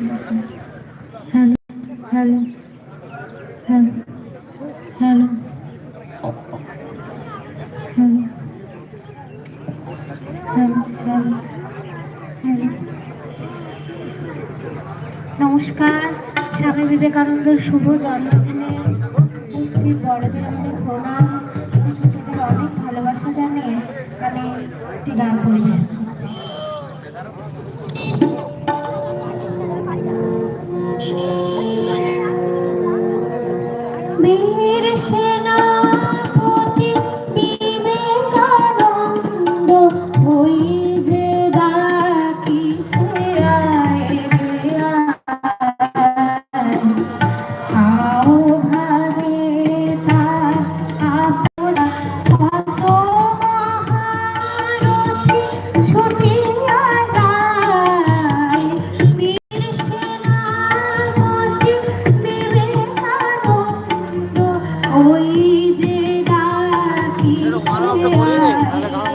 Hello hello hello hello hello নমস্কার, স্বামী বিবেকানন্দের শুভ জন্মদিনে উপস্থিত বড়দের আমাদের প্রণাম। অনেক ভালোবাসা জানিয়ে আমি একটি গান করি। সেনাপতি বিবেকানন্দ হইবে গামলাটা করে তাহলে গামলা